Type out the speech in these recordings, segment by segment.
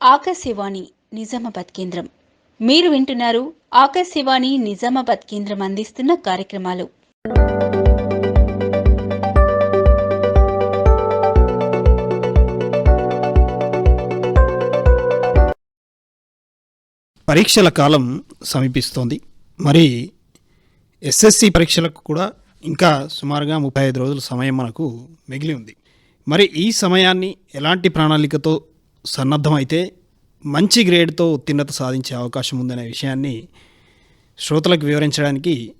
ఆకాశవాణి నిజామాబాద్ కేంద్రం. మీరు వింటున్నారు ఆకాశవాణి నిజామాబాద్ కేంద్రం అందిస్తున్న కార్యక్రమాలు. పరీక్షల కాలం సమీపిస్తోంది. మరి ఎస్ఎస్సి పరీక్షలకు కూడా ఇంకా సుమారుగా ముప్పై ఐదు రోజుల సమయం మనకు మిగిలి ఉంది. మరి ఈ సమయాన్ని ఎలాంటి ప్రణాళికతో సన్నద్ధమైతే మంచి గ్రేడ్తో ఉత్తీర్ణత సాధించే అవకాశం ఉందనే విషయాన్ని శ్రోతలకు వివరించడానికి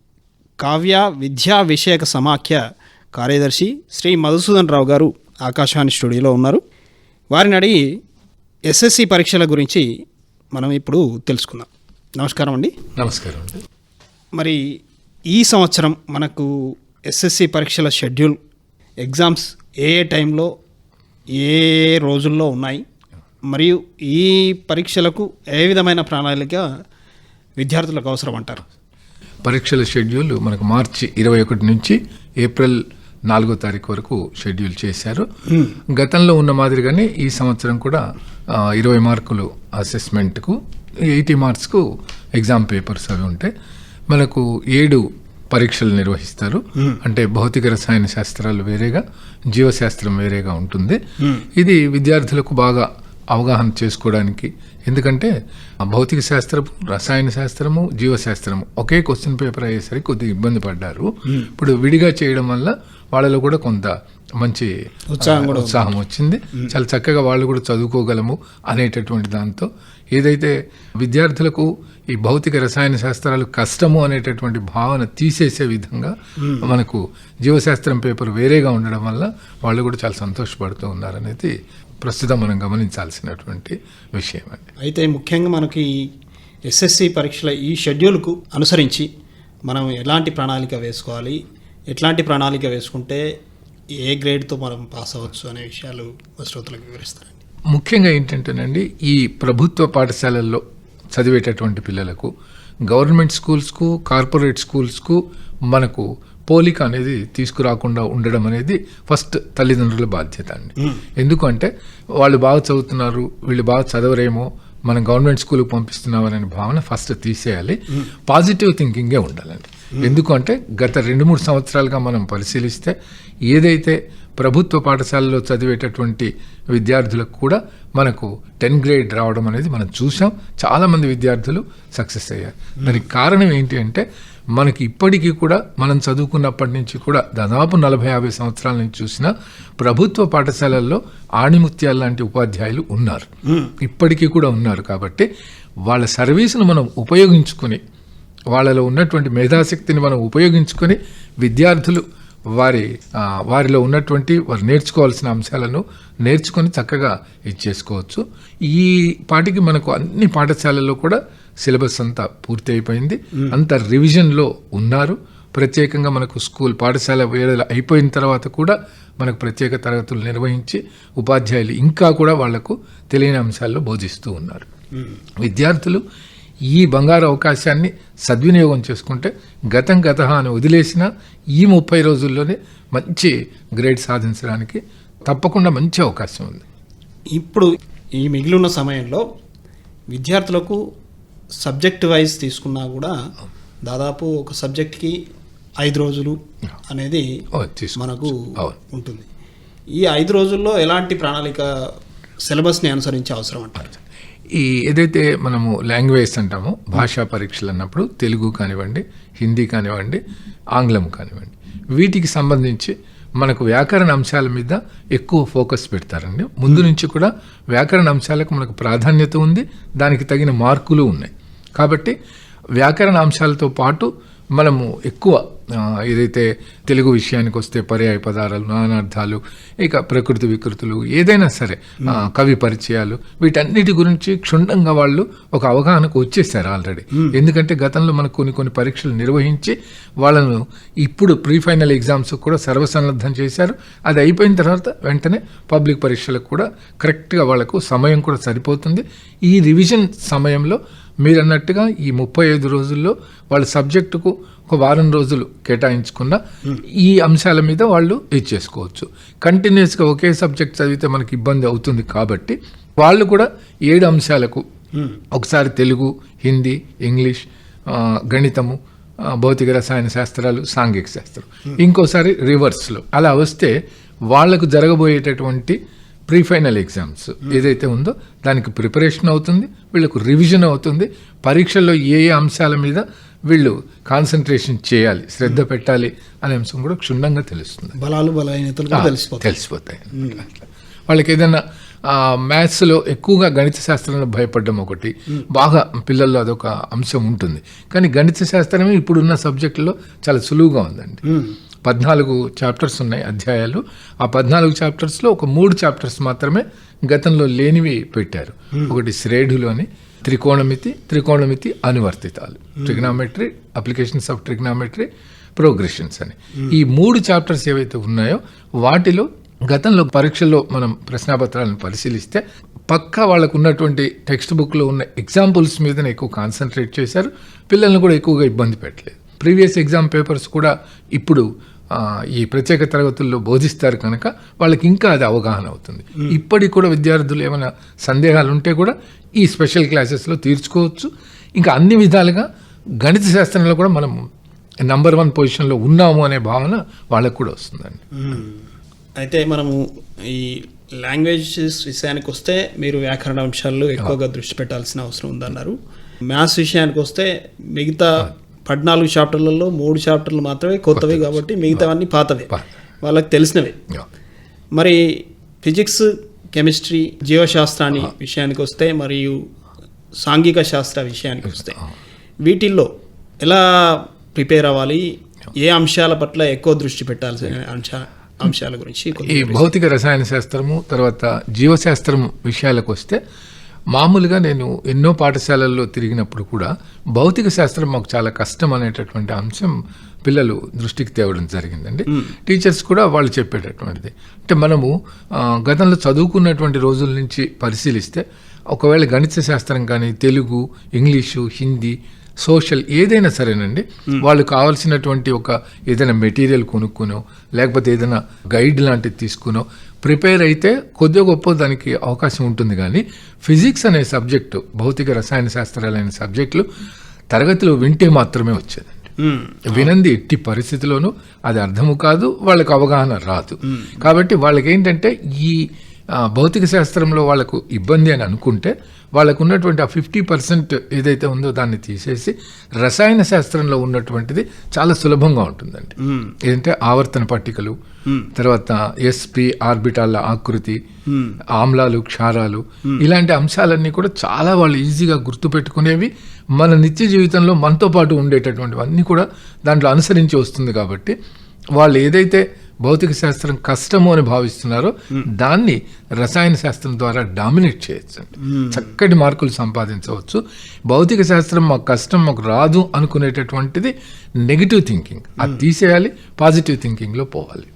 కావ్య విద్యా విషయక సమాఖ్య కార్యదర్శి శ్రీ మధుసూదన్ రావు గారు ఆకాశవాణి స్టూడియోలో ఉన్నారు. వారిని అడిగి ఎస్ఎస్సి పరీక్షల గురించి మనం ఇప్పుడు తెలుసుకుందాం. నమస్కారం అండి. నమస్కారం అండి. మరి ఈ సంవత్సరం మనకు ఎస్ఎస్సి పరీక్షల షెడ్యూల్ ఎగ్జామ్స్ ఏ ఏ టైంలో ఏ ఏ రోజుల్లో ఉన్నాయి? మరియు ఈ పరీక్షలకు ఏ విధమైన ప్రణాళిక విద్యార్థులకు అవసరం అంటారు? పరీక్షల షెడ్యూల్ మనకు మార్చి ఇరవై ఒకటి నుంచి ఏప్రిల్ నాలుగో తారీఖు వరకు షెడ్యూల్ చేశారు. గతంలో ఉన్న మాదిరిగానే ఈ సంవత్సరం కూడా ఇరవై మార్కులు అసెస్మెంట్కు ఎయిటీ మార్క్స్కు ఎగ్జామ్ పేపర్స్ అవి ఉంటాయి మనకు ఏడు పరీక్షలు నిర్వహిస్తారు. అంటే భౌతిక రసాయన శాస్త్రాలు వేరేగా జీవశాస్త్రం వేరేగా ఉంటుంది. ఇది విద్యార్థులకు బాగా అవగాహన చేసుకోవడానికి. ఎందుకంటే ఆ భౌతిక శాస్త్రము రసాయన శాస్త్రము జీవశాస్త్రము ఒకే క్వశ్చన్ పేపర్ అయ్యేసరికి కొద్దిగా ఇబ్బంది పడ్డారు. ఇప్పుడు విడిగా చేయడం వల్ల వాళ్ళలో కూడా కొంత మంచి ఉత్సాహం కూడా ఉత్సాహం వచ్చింది. చాలా చక్కగా వాళ్ళు కూడా చదువుకోగలము అనేటటువంటి దాంతో. ఏదైతే విద్యార్థులకు ఈ భౌతిక రసాయన శాస్త్రాలు కష్టము అనేటటువంటి భావన తీసేసే విధంగా మనకు జీవశాస్త్రం పేపర్ వేరేగా ఉండడం వల్ల వాళ్ళు కూడా చాలా సంతోషపడుతూ ఉన్నారనేది ప్రస్తుతం మనం గమనించాల్సినటువంటి విషయం అండి. అయితే ముఖ్యంగా మనకి ఎస్ఎస్సి పరీక్షల ఈ షెడ్యూల్కు అనుసరించి మనం ఎలాంటి ప్రణాళిక వేసుకోవాలి ఎట్లాంటి ప్రణాళిక వేసుకుంటే ఏ గ్రేడ్తో మనం పాస్ అవ్వచ్చు అనే విషయాలు శ్రోతలకు వివరిస్తారండి ముఖ్యంగా ఏంటంటేనండి ఈ ప్రభుత్వ పాఠశాలల్లో చదివేటటువంటి పిల్లలకు గవర్నమెంట్ స్కూల్స్కు కార్పొరేట్ స్కూల్స్కు మనకు పోలిక అనేది తీసుకురాకుండా ఉండడం అనేది ఫస్ట్ తల్లిదండ్రుల బాధ్యత అండి. ఎందుకంటే వాళ్ళు బాగా చదువుతున్నారు వీళ్ళు బాగా చదవరేమో మనం గవర్నమెంట్ స్కూల్కి పంపిస్తున్నామనే భావన ఫస్ట్ తీసేయాలి. పాజిటివ్ థింకింగే ఉండాలండి. ఎందుకంటే గత రెండు మూడు సంవత్సరాలుగా మనం పరిశీలిస్తే ఏదైతే ప్రభుత్వ పాఠశాలలో చదివేటటువంటి విద్యార్థులకు కూడా మనకు టెన్ గ్రేడ్ రావడం అనేది మనం చూసాం చాలామంది విద్యార్థులు సక్సెస్ అయ్యారు. దానికి కారణం ఏంటి అంటే మనకి ఇప్పటికీ కూడా మనం చదువుకున్నప్పటి నుంచి కూడా దాదాపు నలభై యాభై సంవత్సరాల నుంచి చూసిన ప్రభుత్వ పాఠశాలల్లో ఆణిముత్యాలు లాంటి ఉపాధ్యాయులు ఉన్నారు. ఇప్పటికీ కూడా ఉన్నారు కాబట్టి వాళ్ళ సర్వీసును మనం ఉపయోగించుకొని వాళ్ళలో ఉన్నటువంటి మేధాశక్తిని మనం ఉపయోగించుకొని విద్యార్థులు వారి వారిలో ఉన్నటువంటి వారు నేర్చుకోవాల్సిన అంశాలను నేర్చుకొని చక్కగా ఇచ్చేసుకోవచ్చు ఈ పాటికి మనకు అన్ని పాఠశాలల్లో కూడా సిలబస్ అంతా పూర్తి అయిపోయింది. అంత రివిజన్లో ఉన్నారు. ప్రత్యేకంగా మనకు స్కూల్ పాఠశాల వేళ అయిపోయిన తర్వాత కూడా మనకు ప్రత్యేక తరగతులు నిర్వహించి ఉపాధ్యాయులు ఇంకా కూడా వాళ్ళకు తెలియని అంశాల్లో బోధిస్తూ ఉన్నారు. విద్యార్థులు ఈ బంగారు అవకాశాన్ని సద్వినియోగం చేసుకుంటే గతం గత అని వదిలేసిన ఈ ముప్పై రోజుల్లోనే మంచి గ్రేడ్ సాధించడానికి తప్పకుండా మంచి అవకాశం ఉంది ఇప్పుడు ఈ మిగిలిన సమయంలో విద్యార్థులకు సబ్జెక్ట్ వైజ్ తీసుకున్నా కూడా దాదాపు ఒక సబ్జెక్ట్కి ఐదు రోజులు అనేది. మనకు. ఉంటుంది ఈ ఐదు రోజుల్లో ఎలాంటి ప్రణాళిక సిలబస్ని అనుసరించే అవసరం అంటారు ఈ ఏదైతే మనము లాంగ్వేజ్ అంటామో భాషా పరీక్షలు అన్నప్పుడు తెలుగు కానివ్వండి హిందీ కానివ్వండి ఆంగ్లం కానివ్వండి వీటికి సంబంధించి మనకు వ్యాకరణ అంశాల మీద ఎక్కువ ఫోకస్ పెడతారండి. ముందు నుంచి కూడా వ్యాకరణ అంశాలకు మనకు ప్రాధాన్యత ఉంది దానికి తగిన మార్కులు ఉన్నాయి. కాబట్టి వ్యాకరణ అంశాలతో పాటు మనము ఎక్కువ ఏదైతే తెలుగు విషయానికి వస్తే పర్యాయ పదాలు నానార్థాలు ఇక ప్రకృతి వికృతులు ఏదైనా సరే కవి పరిచయాలు వీటన్నిటి గురించి క్షుణ్ణంగా వాళ్ళు ఒక అవగాహనకు వచ్చేసారు ఆల్రెడీ. ఎందుకంటే గతంలో మనకు కొన్ని కొన్ని పరీక్షలు నిర్వహించి వాళ్ళను ఇప్పుడు ప్రీ ఫైనల్ ఎగ్జామ్స్ కూడా సర్వసన్నద్ధం చేశారు. అది అయిపోయిన తర్వాత వెంటనే పబ్లిక్ పరీక్షలకు కూడా కరెక్ట్గా వాళ్ళకు సమయం కూడా సరిపోతుంది. ఈ రివిజన్ సమయంలో మీరు అన్నట్టుగా ఈ ముప్పై ఐదు రోజుల్లో వాళ్ళ సబ్జెక్టుకు ఒక వారం రోజులు కేటాయించుకున్న ఈ అంశాల మీద వాళ్ళు ఇచ్చేసుకోవచ్చు కంటిన్యూస్గా ఒకే సబ్జెక్ట్ చదివితే మనకి ఇబ్బంది అవుతుంది కాబట్టి వాళ్ళు కూడా ఏడు అంశాలకు ఒకసారి తెలుగు హిందీ ఇంగ్లీష్ గణితము భౌతిక రసాయన శాస్త్రాలు సాంఘిక శాస్త్రం. ఇంకోసారి రివర్స్లో అలా వస్తే వాళ్ళకు జరగబోయేటటువంటి ప్రీ ఫైనల్ ఎగ్జామ్స్ ఏదైతే ఉందో దానికి ప్రిపరేషన్ అవుతుంది వీళ్ళకు రివిజన్ అవుతుంది. పరీక్షల్లో ఏ ఏ అంశాల మీద వీళ్ళు కాన్సన్ట్రేషన్ చేయాలి శ్రద్ధ పెట్టాలి అనే అంశం కూడా క్షుణ్ణంగా తెలుస్తుంది. బలాలు బలహీనతలు తెలిసిపోతాయి. తెలిసిపోతాయి. వాళ్ళకి ఏదైనా మ్యాథ్స్లో ఎక్కువగా గణిత శాస్త్రంలో భయపడడం ఒకటి బాగా పిల్లల్లో అదొక అంశం ఉంటుంది. కానీ గణిత శాస్త్రమే ఇప్పుడున్న సబ్జెక్టులో చాలా సులువుగా ఉందండి. పద్నాలుగు చాప్టర్స్ ఉన్నాయి అధ్యాయాలు. ఆ పద్నాలుగు చాప్టర్స్లో ఒక మూడు చాప్టర్స్ మాత్రమే గతంలో లేనివి పెట్టారు. ఒకటి శ్రేఢులు అని త్రికోణమితి త్రికోణమితి అనువర్తితాలు. Trigonometry applications of trigonometry progressions అని. ఈ మూడు చాప్టర్స్ ఏవైతే ఉన్నాయో వాటిలో గతంలో పరీక్షల్లో మనం ప్రశ్నాపత్రాలను పరిశీలిస్తే పక్కా వాళ్ళకు ఉన్నటువంటి టెక్స్ట్ బుక్లో ఉన్న ఎగ్జాంపుల్స్ మీదనే ఎక్కువ కాన్సన్ట్రేట్ చేశారు. పిల్లల్ని కూడా ఎక్కువగా ఇబ్బంది పెట్టలేదు. ప్రీవియస్ ఎగ్జామ్ పేపర్స్ కూడా ఇప్పుడు ఈ ప్రత్యేక తరగతుల్లో బోధిస్తారు కనుక వాళ్ళకి ఇంకా అది అవగాహన అవుతుంది. ఇప్పటికి కూడా విద్యార్థులు ఏమైనా సందేహాలు ఉంటే కూడా ఈ స్పెషల్ క్లాసెస్లో తీర్చుకోవచ్చు. ఇంకా అన్ని విధాలుగా గణిత శాస్త్రంలో కూడా మనం నంబర్ వన్ పొజిషన్లో ఉన్నాము అనే భావన వాళ్ళకు కూడా వస్తుందండి. అయితే మనము ఈ లాంగ్వేజెస్ విషయానికి వస్తే మీరు వ్యాకరణ అంశాల్లో ఎక్కువగా దృష్టి పెట్టాల్సిన అవసరం ఉందన్నారు. మ్యాథ్స్ విషయానికి వస్తే మిగతా పద్నాలుగు చాప్టర్లలో మూడు చాప్టర్లు మాత్రమే కొత్తవి కాబట్టి మిగతావన్నీ పాతవే. పాత. వాళ్ళకి తెలిసినవే. మరి ఫిజిక్స్ కెమిస్ట్రీ జీవశాస్త్రాన్ని విషయానికి వస్తే మరియు సాంఘిక శాస్త్ర విషయానికి వస్తే వీటిల్లో ఎలా ప్రిపేర్ అవ్వాలి? ఏ అంశాల పట్ల ఎక్కువ దృష్టి పెట్టాల్సిన అంశ అంశాల గురించి ఈ భౌతిక రసాయన శాస్త్రము తర్వాత జీవశాస్త్రం విషయాలకు వస్తే మామూలుగా నేను ఎన్నో పాఠశాలల్లో తిరిగినప్పుడు కూడా భౌతిక శాస్త్రం మాకు చాలా కష్టం అనేటటువంటి అంశం పిల్లలు దృష్టికి తేవడం జరిగిందండి. టీచర్స్ కూడా వాళ్ళు చెప్పేటటువంటిది. అంటే మనము గతంలో చదువుకున్నటువంటి రోజుల నుంచి పరిశీలిస్తే ఒకవేళ గణిత శాస్త్రం కానీ తెలుగు ఇంగ్లీషు హిందీ సోషల్ ఏదైనా సరేనండి. వాళ్ళు కావాల్సినటువంటి ఒక ఏదైనా మెటీరియల్ కొనుక్కునో లేకపోతే ఏదైనా గైడ్ లాంటిది తీసుకునో ప్రిపేర్ అయితే కొద్దిగా గొప్ప దానికి అవకాశం ఉంటుంది కానీ ఫిజిక్స్ అనే సబ్జెక్టు భౌతిక రసాయన శాస్త్రాలు అనే సబ్జెక్టులు తరగతిలో వింటే మాత్రమే వచ్చేదండి. మ్మ్. వినంది ఎట్టి పరిస్థితిలోనూ అది అర్థము కాదు వాళ్ళకు అవగాహన రాదు. కాబట్టి వాళ్ళకి ఏంటంటే ఈ భౌతిక శాస్త్రంలో వాళ్ళకు ఇబ్బంది అని అనుకుంటే వాళ్ళకు ఉన్నటువంటి ఆ ఫిఫ్టీ పర్సెంట్ ఏదైతే ఉందో దాన్ని తీసేసి రసాయన శాస్త్రంలో ఉన్నటువంటిది చాలా సులభంగా ఉంటుందండి. ఏంటంటే ఆవర్తన పట్టికలు తర్వాత ఎస్పి ఆర్బిటాల ఆకృతి ఆమ్లాలు క్షారాలు ఇలాంటి అంశాలన్నీ కూడా చాలా వాళ్ళు ఈజీగా గుర్తుపెట్టుకునేవి మన నిత్య జీవితంలో మనతో పాటు ఉండేటటువంటివన్నీ కూడా దాంట్లో అనుసరించి వస్తుంది కాబట్టి వాళ్ళు ఏదైతే భౌతిక శాస్త్రం కష్టము అని భావిస్తున్నారో. దాన్ని రసాయన శాస్త్రం ద్వారా డామినేట్ చేయొచ్చు చక్కటి మార్కులు సంపాదించవచ్చు. భౌతిక శాస్త్రం మాకు కష్టం మాకు రాదు అనుకునేటటువంటిది నెగిటివ్ థింకింగ్ అది తీసేయాలి పాజిటివ్ థింకింగ్లో పోవాలి.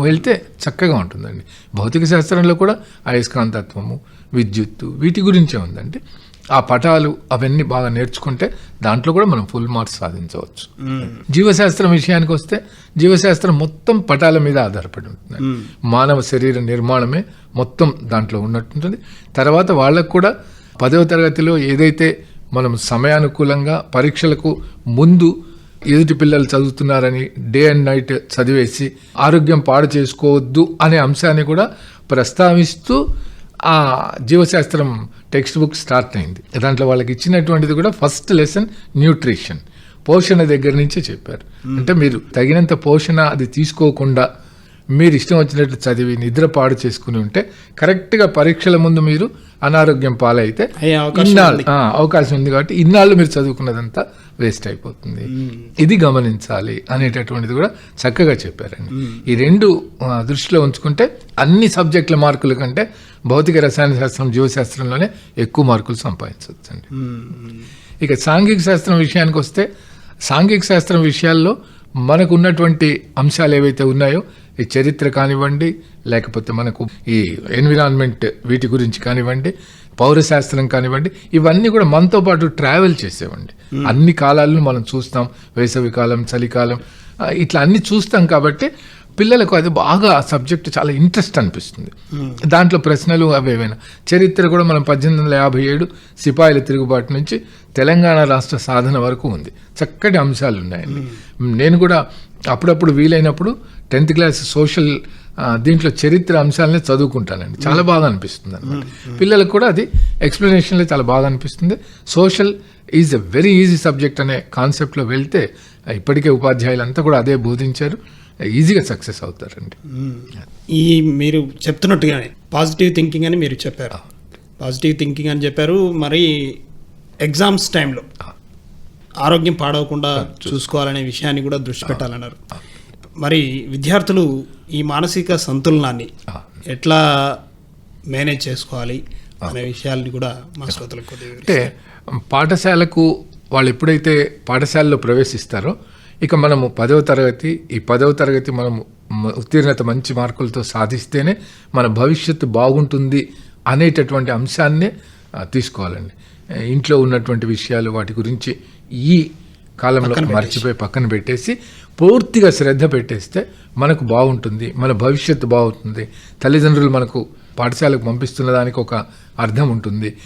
వెళ్తే చక్కగా ఉంటుందండి. భౌతిక శాస్త్రంలో కూడా అయస్కాంతత్వము విద్యుత్తు వీటి గురించే ఉందండి. ఆ పటాలు అవన్నీ బాగా నేర్చుకుంటే దాంట్లో కూడా మనం ఫుల్ మార్క్స్ సాధించవచ్చు. జీవశాస్త్రం విషయానికి వస్తే జీవశాస్త్రం మొత్తం పటాల మీద ఆధారపడి ఉంటుంది. మానవ శరీర నిర్మాణమే మొత్తం దాంట్లో ఉన్నట్టుంటుంది. తర్వాత వాళ్ళకు కూడా పదవ తరగతిలో ఏదైతే మనం సమయానుకూలంగా పరీక్షలకు ముందు ఎదుటి పిల్లలు చదువుతున్నారని డే అండ్ నైట్ చదివేసి ఆరోగ్యం పాడు చేసుకోవద్దు అనే అంశాన్ని కూడా ప్రస్తావిస్తూ ఆ జీవశాస్త్రం టెక్స్ట్ బుక్ స్టార్ట్ అయింది. దాంట్లో వాళ్ళకి ఇచ్చినటువంటిది కూడా ఫస్ట్ లెసన్ న్యూట్రిషన్. పోషణ దగ్గర నుంచే చెప్పారు. అంటే మీరు తగినంత పోషణ అది తీసుకోకుండా మీరు ఇష్టం వచ్చినట్లు చదివి నిద్ర పాడు చేసుకుని ఉంటే కరెక్ట్గా పరీక్షల ముందు మీరు అనారోగ్యం పాలైతే అవకాశం ఇన్నాళ్ళు ఆ, అవకాశం ఉంది కాబట్టి ఇన్నాళ్ళు మీరు చదువుకున్నదంతా వేస్ట్ అయిపోతుంది. ఇది గమనించాలి అనేటటువంటిది కూడా చక్కగా చెప్పారండి. ఈ రెండు దృష్టిలో ఉంచుకుంటే అన్ని సబ్జెక్టుల మార్కుల కంటే భౌతిక రసాయన శాస్త్రం జీవశాస్త్రంలోనే ఎక్కువ మార్కులు సంపాదించవచ్చండి. ఇక సాంఘిక శాస్త్రం విషయానికి వస్తే సాంఘిక శాస్త్రం విషయాల్లో మనకు ఉన్నటువంటి అంశాలు ఏవైతే ఉన్నాయో ఈ చరిత్ర కానివ్వండి లేకపోతే మనకు ఈ ఎన్విరాన్మెంట్ వీటి గురించి కానివ్వండి పౌరశాస్త్రం కానివ్వండి ఇవన్నీ కూడా మనతో పాటు ట్రావెల్ చేసేవండి. అన్ని కాలాలను మనం చూస్తాం. వేసవి కాలం చలికాలం ఇట్లా అన్ని చూస్తాం కాబట్టి పిల్లలకు అది బాగా ఆ సబ్జెక్ట్ చాలా ఇంట్రెస్ట్ అనిపిస్తుంది. దాంట్లో ప్రశ్నలు అవి ఏవైనా. చరిత్ర కూడా మనం పద్దెనిమిది వందల యాభై ఏడు సిపాయిల తిరుగుబాటు నుంచి తెలంగాణ రాష్ట్ర సాధన వరకు ఉంది. చక్కటి అంశాలు ఉన్నాయండి. నేను కూడా అప్పుడప్పుడు వీలైనప్పుడు టెన్త్ క్లాస్ సోషల్ దీంట్లో చరిత్ర అంశాలనే చదువుకుంటానండి. చాలా బాగా అనిపిస్తుంది అనమాట. పిల్లలకు కూడా అది ఎక్స్ప్లెనేషన్లో చాలా బాగా అనిపిస్తుంది. Social is a very easy subject అనే కాన్సెప్ట్లో వెళ్తే ఇప్పటికే ఉపాధ్యాయులంతా కూడా అదే బోధించారు. ఈజీగా సక్సెస్ అవుతారండి. ఈ మీరు చెప్తున్నట్టుగానే పాజిటివ్ థింకింగ్ అని మీరు చెప్పారు. పాజిటివ్ థింకింగ్ అని చెప్పారు మరి ఎగ్జామ్స్ టైంలో. ఆరోగ్యం పాడవకుండా చూసుకోవాలనే విషయాన్ని కూడా దృష్టి పెట్టాలన్నారు. మరి విద్యార్థులు ఈ మానసిక సంతులనాన్ని ఎట్లా మేనేజ్ చేసుకోవాలి అనే విషయాల్ని కూడా మా శ్రోతలకు అంటే పాఠశాలకు వాళ్ళు ఎప్పుడైతే పాఠశాలలో ప్రవేశిస్తారో ఇక మనము పదవ తరగతి ఈ పదవ తరగతి మనం ఉత్తీర్ణత మంచి మార్కులతో సాధిస్తేనే మన భవిష్యత్తు బాగుంటుంది అనేటటువంటి అంశాన్నే తీసుకోవాలండి. ఇంట్లో ఉన్నటువంటి విషయాలు వాటి గురించి ఈ కాలంలో మర్చిపోయి పక్కన పెట్టేసి పూర్తిగా శ్రద్ధ పెట్టేస్తే మనకు బాగుంటుంది మన భవిష్యత్తు బాగుంటుంది. తల్లిదండ్రులు మనకు పాఠశాలకు పంపిస్తున్న దానికి ఒక అర్థం ఉంటుంది.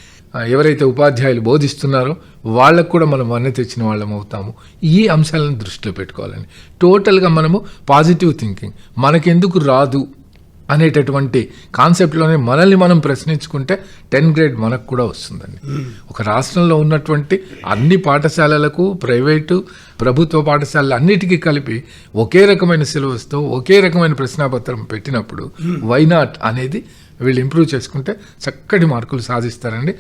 ఎవరైతే ఉపాధ్యాయులు బోధిస్తున్నారో వాళ్ళకు కూడా మనం వన్నె తెచ్చిన వాళ్ళం అవుతాము. ఈ అంశాలను దృష్టిలో పెట్టుకోవాలండి. టోటల్గా మనము పాజిటివ్ థింకింగ్ మనకెందుకు రాదు? అనేటటువంటి కాన్సెప్ట్లోనే మనల్ని మనం ప్రశ్నించుకుంటే టెన్ గ్రేడ్ మనకు కూడా వస్తుందండి. ఒక రాష్ట్రంలో ఉన్నటువంటి అన్ని పాఠశాలలకు ప్రైవేటు ప్రభుత్వ పాఠశాలలు అన్నిటికీ కలిపి ఒకే రకమైన సిలబస్తో ఒకే రకమైన ప్రశ్నాపత్రం పెట్టినప్పుడు వైనాట్ అనేది వీళ్ళు ఇంప్రూవ్ చేసుకుంటే చక్కటి మార్కులు సాధిస్తారండి.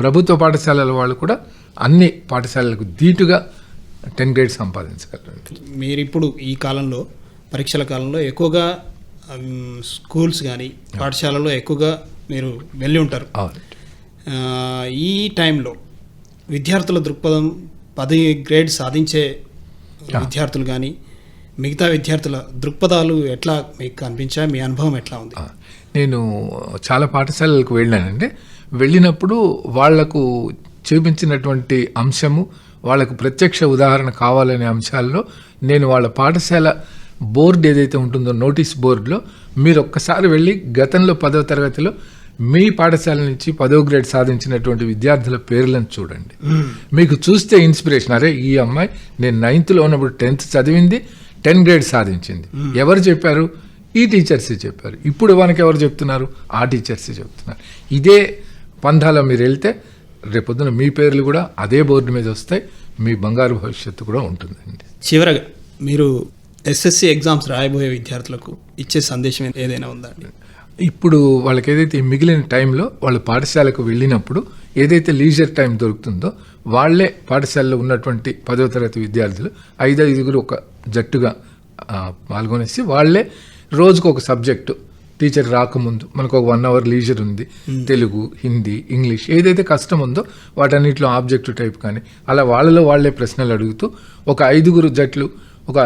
ప్రభుత్వ పాఠశాలల వాళ్ళు కూడా అన్ని పాఠశాలలకు ధీటుగా టెన్ గ్రేడ్ సంపాదించగలరు మీరు ఇప్పుడు ఈ కాలంలో పరీక్షల కాలంలో ఎక్కువగా స్కూల్స్ కానీ పాఠశాలలో ఎక్కువగా మీరు వెళ్ళి ఉంటారు. ఈ టైంలో విద్యార్థుల దృక్పథం పది గ్రేడ్ సాధించే విద్యార్థులు కానీ మిగతా విద్యార్థుల దృక్పథాలు ఎట్లా మీకు కనిపించాయి మీ అనుభవం ఎట్లా ఉంది? నేను చాలా పాఠశాలలకు వెళ్ళానండి. వెళ్ళినప్పుడు వాళ్ళకు చూపించినటువంటి అంశము వాళ్ళకు ప్రత్యక్ష ఉదాహరణ కావాలనే అంశాల్లో నేను వాళ్ళ పాఠశాల బోర్డు ఏదైతే ఉంటుందో నోటీస్ బోర్డులో మీరు ఒక్కసారి వెళ్ళి గతంలో పదవ తరగతిలో మీ పాఠశాల నుంచి పదో గ్రేడ్ సాధించినటువంటి విద్యార్థుల పేర్లను చూడండి. మీకు చూస్తే ఇన్స్పిరేషన్. అరే ఈ అమ్మాయి నేను నైన్త్లో ఉన్నప్పుడు టెన్త్ చదివింది టెన్ గ్రేడ్ సాధించింది. ఎవరు చెప్పారు? ఈ టీచర్స్ చెప్పారు. ఇప్పుడు వానికి ఎవరు చెప్తున్నారు? ఆ టీచర్స్ చెప్తున్నారు. ఇదే పంధాలో మీరు వెళ్తే రేపొద్దున మీ పేర్లు కూడా అదే బోర్డు మీద వస్తాయి మీ బంగారు భవిష్యత్తు కూడా ఉంటుందండి. చివరగా మీరు ఎస్ఎస్సి ఎగ్జామ్స్ రాయబోయే విద్యార్థులకు ఇచ్చే సందేశం ఏదైనా ఉందా ఇప్పుడు వాళ్ళకి ఏదైతే మిగిలిన టైంలో వాళ్ళు పాఠశాలకు వెళ్ళినప్పుడు ఏదైతే లీజర్ టైం దొరుకుతుందో వాళ్ళే పాఠశాలలో ఉన్నటువంటి పదో తరగతి విద్యార్థులు ఐదు ఐదుగురు ఒక జట్టుగా పాల్గొనేసి వాళ్ళే రోజుకు ఒక సబ్జెక్టు టీచర్ రాకముందు మనకు ఒక వన్ అవర్ లీజర్ ఉంది. తెలుగు హిందీ ఇంగ్లీష్ ఏదైతే కష్టం ఉందో వాటన్నిటిలో ఆబ్జెక్టివ్ టైప్ కానీ అలా వాళ్ళలో వాళ్ళే ప్రశ్నలు అడుగుతూ ఒక ఐదుగురు జట్లు ఒక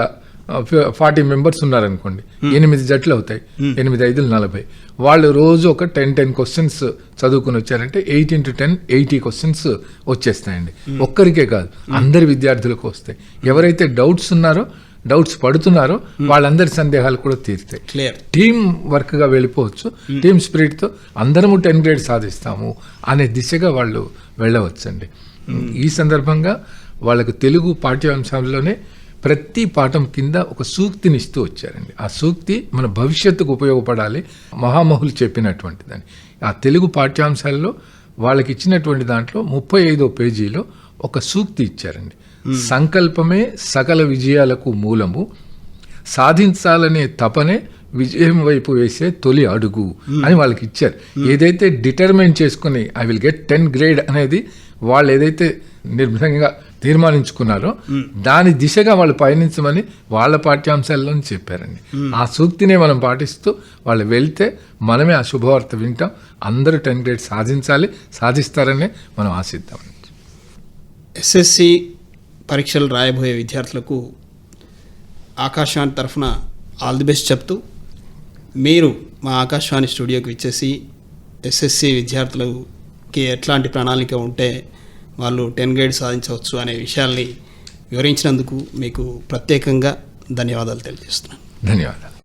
ఫార్టీ మెంబర్స్ ఉన్నారనుకోండి ఎనిమిది జట్లు అవుతాయి ఎనిమిది ఐదులు నలభై. వాళ్ళు రోజు ఒక టెన్ టెన్ క్వశ్చన్స్ చదువుకుని వచ్చారంటే eight into ten eighty questions వచ్చేస్తాయండి. ఒక్కరికే కాదు అందరి విద్యార్థులకు వస్తాయి. ఎవరైతే డౌట్స్ ఉన్నారో డౌట్స్ పడుతున్నారో వాళ్ళందరి సందేహాలు కూడా తీరుతాయి. క్లియర్ టీం వర్క్గా వెళ్ళిపోవచ్చు. టీమ్ స్పిరిట్తో అందరము టెన్ గ్రేడ్ సాధిస్తాము అనే దిశగా వాళ్ళు వెళ్ళవచ్చండి. ఈ సందర్భంగా వాళ్ళకు తెలుగు పాఠ్యాంశాల్లోనే ప్రతి పాఠం కింద ఒక సూక్తిని ఇస్తూ వచ్చారండి. ఆ సూక్తి మన భవిష్యత్తుకు ఉపయోగపడాలి. మహామహులు చెప్పినటువంటిదని. ఆ తెలుగు పాఠ్యాంశాల్లో వాళ్ళకి ఇచ్చినటువంటి దాంట్లో ముప్పై ఐదో పేజీలో ఒక సూక్తి ఇచ్చారండి. సంకల్పమే సకల విజయాలకు మూలము. సాధించాలనే తపనే విజయం వైపు వేసే తొలి అడుగు అని వాళ్ళకి ఇచ్చారు ఏదైతే డిటర్మైన్ చేసుకుని I will get ten grade అనేది వాళ్ళు ఏదైతే నిర్భయంగా తీర్మానించుకున్నారో దాని దిశగా వాళ్ళు పయనించమని వాళ్ళ పాఠ్యాంశాల్లో చెప్పారండి. ఆ సూక్తినే మనం పాటిస్తూ వాళ్ళు వెళ్తే మనమే ఆ శుభవార్త వింటాం. అందరూ టెన్ గ్రేడ్ సాధించాలి సాధిస్తారనే మనం ఆశిద్దాం. ఎస్ఎస్సి పరీక్షలు రాయబోయే విద్యార్థులకు ఆకాశవాణి తరఫున ఆల్ ది బెస్ట్ చెప్తూ మీరు మా ఆకాశవాణి స్టూడియోకి వచ్చేసి ఎస్ఎస్సి విద్యార్థులకి ఎట్లాంటి ప్రణాళిక ఉంటే వాళ్ళు టెన్ గ్రేడ్ సాధించవచ్చు అనే విషయాల్ని వివరించినందుకు మీకు ప్రత్యేకంగా ధన్యవాదాలు తెలియజేస్తున్నాను. ధన్యవాదాలు.